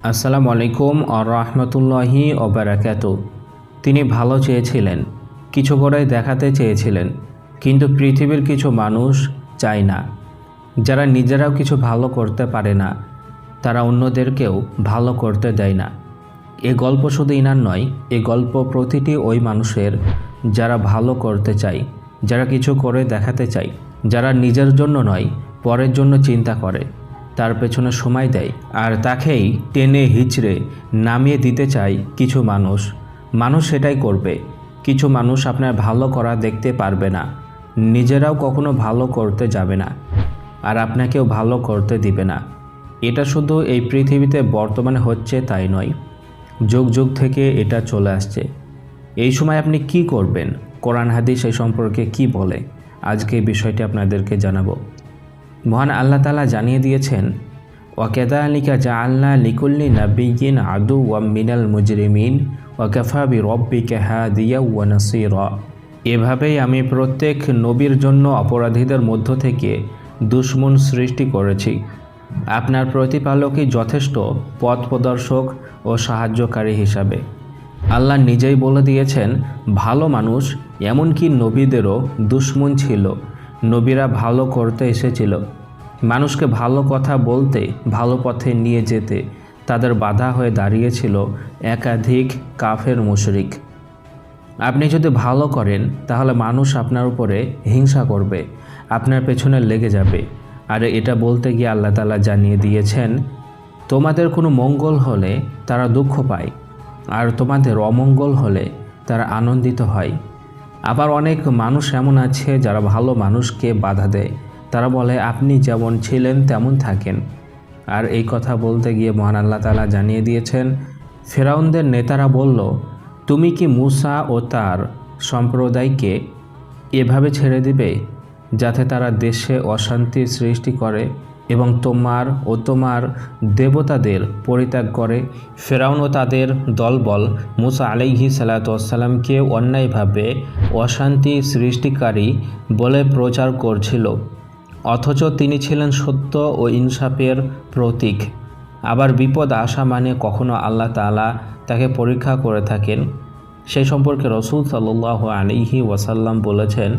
আসসালামু আলাইকুম আর রহমতুল্লাহি ওবরাকাত তিনি ভালো চেয়েছিলেন, কিছু করে দেখাতে চেয়েছিলেন, কিন্তু পৃথিবীর কিছু মানুষ চায় না। যারা নিজেরাও কিছু ভালো করতে পারে না, তারা অন্যদেরকেও ভালো করতে দেয় না। এ গল্প শুধু ইনার নয়, এ গল্প প্রতিটি ওই মানুষের যারা ভালো করতে চায়, যারা কিছু করে দেখাতে চায়, যারা নিজের জন্য নয়, পরের জন্য চিন্তা করে। তার পেছনে সময় দেয় আর তাকেই টেনে হিচড়ে নামিয়ে দিতে চায় কিছু মানুষ। মানুষ সেটাই করবে। কিছু মানুষ আপনার ভালো করা দেখতে পারবে না। নিজেরাও কখনো ভালো করতে যাবে না। আর আপনাকেও ভালো করতে দিবে না। এটা শুধু এই পৃথিবীতে বর্তমানে হচ্ছে তাই নয়। যুগ যুগ থেকে এটা চলে আসছে। এই সময় আপনি কি করবেন? কোরআন হাদিস এই সম্পর্কে কি বলে? আজকে বিষয়টি আপনাদেরকে জানাব। মহান আল্লাহ তালা জানিয়ে দিয়েছেন ওয়াকেদা আলিকা জা আল্লাহ লিকুল্লি নাবিগিন আদু ওয়া মিনাল মুজরিমিন ওয়াকাফা বি রব্বিকা হা দিয়া ওয়া নাসির। এভাবেই আমি প্রত্যেক নবীর জন্য অপরাধীদের মধ্য থেকে দুশ্মন সৃষ্টি করেছি। আপনার প্রতিপালকই যথেষ্ট পথ প্রদর্শক ও সাহায্যকারী হিসাবে। আল্লাহ নিজেই বলে দিয়েছেন, ভালো মানুষ এমনকি নবীদেরও দুশ্মন ছিল। নবীরা ভালো করতে এসেছিল। মানুষকে ভালো কথা বলতে, ভালো পথে নিয়ে যেতে তাদের বাধা হয়ে দাঁড়িয়েছিল একাধিক কাফের মুশরিক। আপনি যদি ভালো করেন, তাহলে মানুষ আপনার উপরে হিংসা করবে, আপনার পেছনে লেগে যাবে। আর এটা বলতে গিয়ে আল্লাহ তালা জানিয়ে দিয়েছেন, তোমাদের কোনো মঙ্গল হলে তারা দুঃখ পায়, আর তোমাদের অমঙ্গল হলে তারা আনন্দিত হয়। আবার অনেক মানুষ এমন আছে যারা ভালো মানুষকে বাধা দেয়। তারা বলে, আপনি যেমন ছিলেন, তেমন থাকেন। আর এই কথা বলতে গিয়ে মহান আল্লাহ তালা জানিয়ে দিয়েছেন, ফেরাউনদের নেতারা বলল, তুমি কি মুসা ও তার সম্প্রদায়কে এভাবে ছেড়ে দিবে, যাতে তারা দেশে অশান্তি সৃষ্টি করে? এবং তোমার ও তোমার দেবতাদের পরিত্যাগ করে। ফেরাউন ও তাদের দলবল মুসা আলাইহি সালাতামকে অন্যায়ভাবে অশান্তি সৃষ্টিকারী বলে প্রচার করছিল। অথচ তিনি ছিলেন সত্য ও ইনসাফের প্রতীক। আবার বিপদ আসা মানে কখনো আল্লাহ তালা তাকে পরীক্ষা করে থাকেন। সেই সম্পর্কে রসুল সাল্লাহ আলিহি ওয়াসাল্লাম বলেছেন,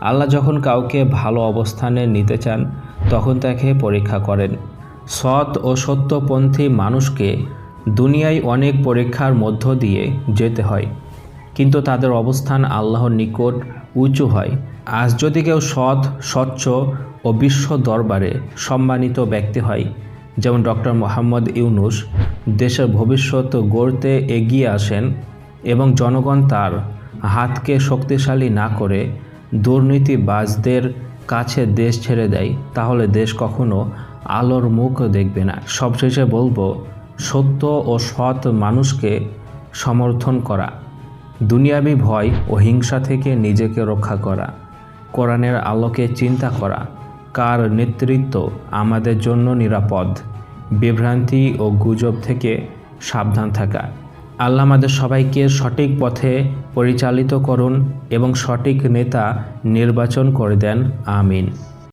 আল্লাহ যখন কাউকে ভালো অবস্থানে নিতে চান তখন তাকে পরীক্ষা করেন। সৎ ও সত্যপন্থী মানুষকে দুনিয়ায় অনেক পরীক্ষার মধ্য দিয়ে যেতে হয়, কিন্তু তাদের অবস্থান আল্লাহর নিকট উঁচু হয়। আজ যদি কেউ সৎ, স্বচ্ছ ও বিশ্ব দরবারে সম্মানিত ব্যক্তি হয়, যেমন ডক্টর মোহাম্মদ ইউনুস, দেশের ভবিষ্যৎ গড়তে এগিয়ে আসেন এবং জনগণ তার হাতকে শক্তিশালী না করে দুর্নীতিবাজদের কাছে দেশ ছেড়ে দেয়, তাহলে দেশ কখনো আলোর মুখ দেখবে না। সবশেষে বলব, সত্য ও সৎ মানুষকে সমর্থন করা, দুনিয়াবি ভয় ও হিংসা থেকে নিজেকে রক্ষা করা, কোরআনের আলোকে চিন্তা করা, কার নেতৃত্ব আমাদের জন্য নিরাপদ, বিভ্রান্তি ও গুজব থেকে সাবধান থাকা। আল্লাহ আমাদের সবাইকে সঠিক পথে পরিচালিত করুন এবং সঠিক নেতা নির্বাচন করে দেন। আমিন।